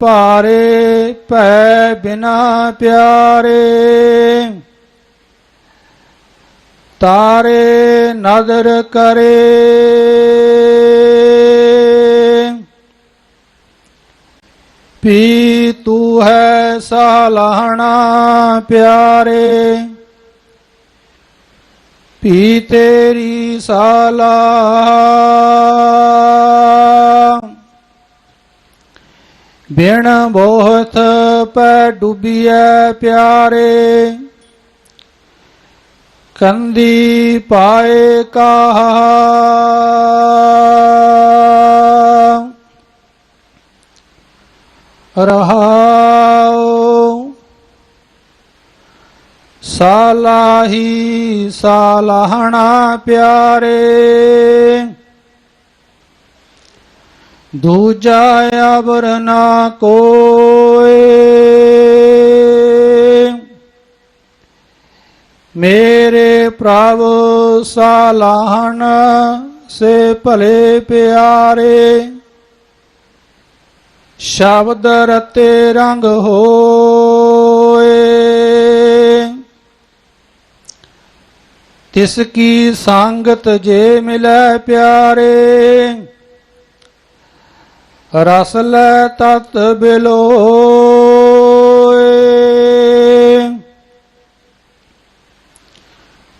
ਬੂਢੇ ਭਾਰੇ ਭੈ ਬਿਨਾ ਪਿਆਰੇ ਤਾਰੇ ਨਦਰ ਕਰੇ ਪੀ ਤੂ ਹੈ ਸਾਲਾਹਣਾ ਪਿਆਰੇ ਪੀ ਤੇਰੀ ਬਿਨ ਬੋਹਤ ਪੈ ਡੁੱਬੀਐ ਪਿਆਰੇ। ਕੰਦੀ ਪਾਏ ਕਾਹ। ਰਹਾਉ ਸਾਲਾਹੀ ਸਾਲਾਹਣਾ ਪਿਆਰੇ। ਦੂਜਾ ਅਬਰ ਨਾ ਕੋਏ। ਮੇਰੇ ਪ੍ਰਭ ਸਾਲਾਹਣ ਸੇ ਭਲੇ ਪਿਆਰੇ, ਸ਼ਬਦ ਰਤੇ ਰੰਗ ਹੋਏ। ਤਿਸ ਕੀ ਸੰਗਤ ਜੇ ਮਿਲੈ ਪਿਆਰੇ ਰਸ ਲੈ ਤਤ ਬਿਲੋਏ।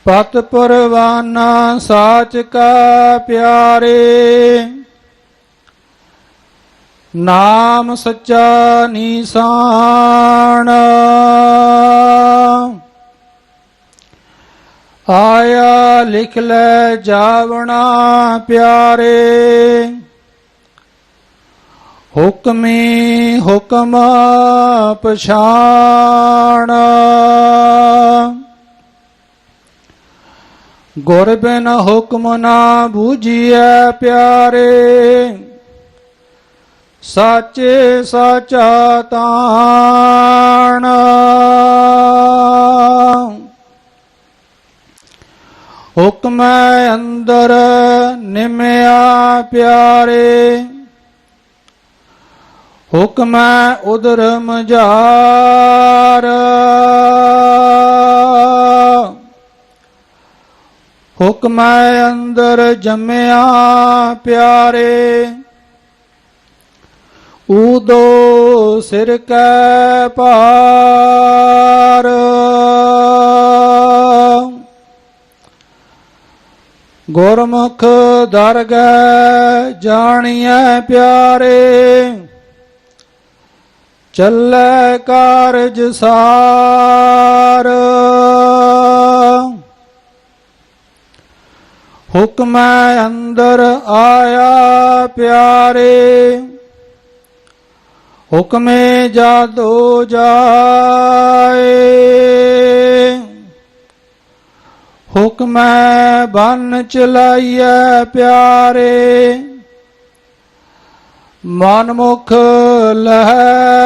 ਪਤ ਪਰਵਾਨਾ ਸਾਚ ਕਾ ਪਿਆਰੇ। ਨਾਮ ਸੱਚਾ ਨੀਸਾਨ। ਆਇਆ ਲਿਖ ਲੈ ਜਾਵਣਾ ਪਿਆਰੇ। ਹੁਕਮੀ ਹੁਕਮ ਪਛਾਣ ਗੁਰ ਬਿਨ ਹੁਕਮ ਨਾ ਬੂਝੀਐ ਪਿਆਰੇ ਸਾਚੇ ਸਾਚਾ ਤਾਣ ਹੁਕਮ ਅੰਦਰ ਨਿਮਿਆ ਪਿਆਰੇ ਹੁਕਮ ਉਦਰ ਮਝਾਰ। ਹੁਕਮ ਅੰਦਰ ਜੰਮਿਆ ਪਿਆਰੇ। ਊਦੋ ਸਿਰ ਕੈ ਭਾਰ। ਗੁਰਮੁਖ ਦਰਗਹਿ ਜਾਣੀਐ ਪਿਆਰੇ। ਚੱਲੈ ਕਾਰਜ ਸਾਰ। ਹੁਕਮੈ ਅੰਦਰ ਆਇਆ ਪਿਆਰੇ, ਹੁਕਮੇ ਜਾਦੋ ਜਾਏ। ਹੁਕਮੈ ਬੰਨ ਚਲਾਈਐ ਪਿਆਰੇ ਮਨਮੁਖ ਲਹਿ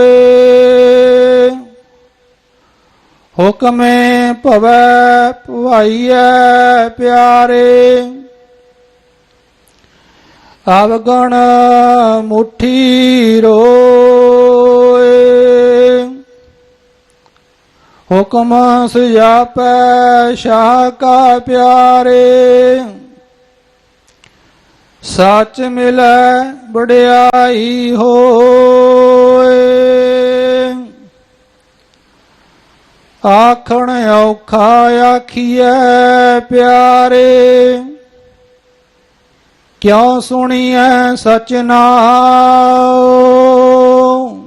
ਦੋਏ ਹੁਕਮੇ ਭਵੈ ਭਵਾਈਐ ਪਿਆਰੇ ਅਵਗਣ ਮੁਠੀ ਰੋਏ ਹੁਕਮ ਸਿਆਪੈ ਸ਼ਾਹ ਕਾ ਪਿਆਰੇ ਸੱਚ ਮਿਲੈ ਵਡਿਆਈ ਹੋਏ ਆਖਣ ਔਖਾ ਆਖੀਐ, ਪਿਆਰੇ। ਕਿਉ ਸੁਣੀਐ ਸਚ ਨਾਉ?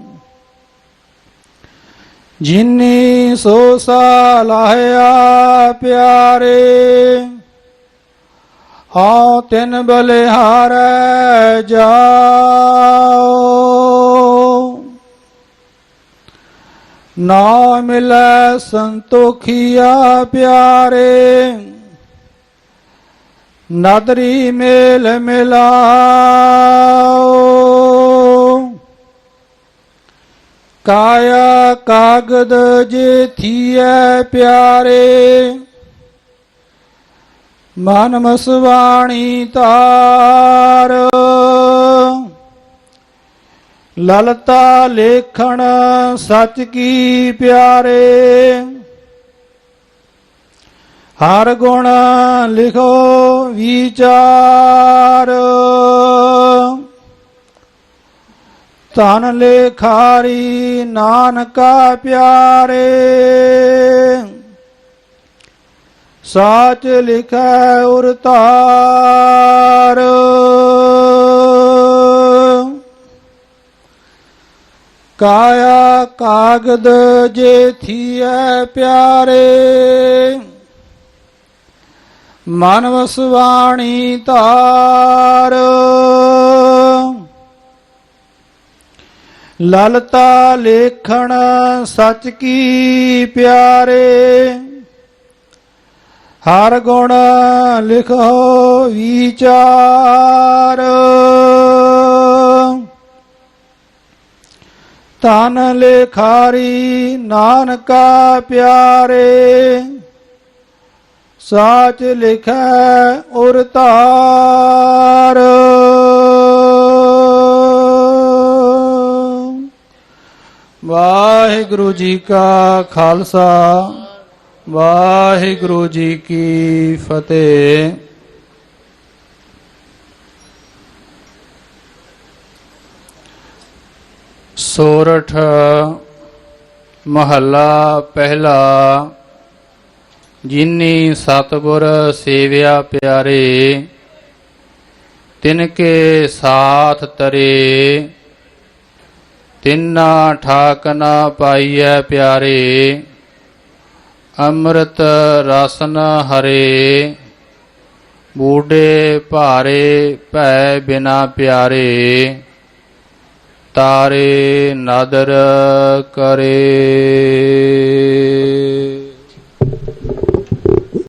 ਜਿਨੀ ਸੋ ਸਾਲਾਹਿਆ ਪਿਆਰੇ। ਹਉ ਤਿਨ ਬਲਿਹਾਰੈ ਜਾਓ ਨਾ ਮਿਲੈ ਸੰਤੋਖੀਆ ਪਿਆਰੇ। ਨਦਰੀ ਮੇਲ ਮਿਲਾਓ। ਕਾਇਆ ਕਾਗਦ ਜੇ ਥੀਐ ਪਿਆਰੇ। ਮਨ ਮਸਵਾਣੀ ਤਾਰ। ਲਲਤਾ ਲੇਖਣ ਸਚ ਕੀ ਪਿਆਰੇ। ਹਰ ਗੁਣ ਲਿਖੋ ਵਿਚਾਰ। ਤਨ ਲੇਖਾਰੀ ਨਾਨਕਾ ਪਿਆਰੇ। ਸਾਚ ਲਿਖੈ ਉਰ ਕਾਇਆ ਕਾਗਦ ਜੇ ਥੀਐ ਪਿਆਰੇ। ਮਨ ਵਸਵਾਣੀ ਧਾਰ। ਲਲਤਾ ਲੇਖਣ ਸਚ ਕੀ ਪਿਆਰੇ। ਹਰ ਗੁਣ ਲਿਖੋ ਵਿਚਾਰ। ਧਨ ਲੇਖਾਰੀ ਨਾਨਕਾ ਪਿਆਰੇ, ਸਾਚ ਲਿਖੈ ਉਰ ਤਾਰ ਵਾਹਿਗੁਰੂ ਜੀ ਕਾ ਖਾਲਸਾ, ਵਾਹਿਗੁਰੂ ਜੀ ਕੀ ਫਤਿਹ। ਸੋਰਠ ਮਹੱਲਾ ਪਹਿਲਾ। ਜਿਨੀ ਸਤਗੁਰ ਸੇਵਿਆ ਪਿਆਰੇ ਤਿਨ ਕੇ ਸਾਥ ਤਰੇ। ਤਿੰਨਾ ਠਾਕ ਨਾ ਪਾਈਐ ਪਿਆਰੇ, ਅੰਮ੍ਰਿਤ ਰਸਨ ਹਰੇ। ਬੂਢੇ ਭਾਰੇ ਭੈ ਬਿਨਾ ਪਿਆਰੇ। ਤਾਰੇ ਨਦਰ ਕਰੇ।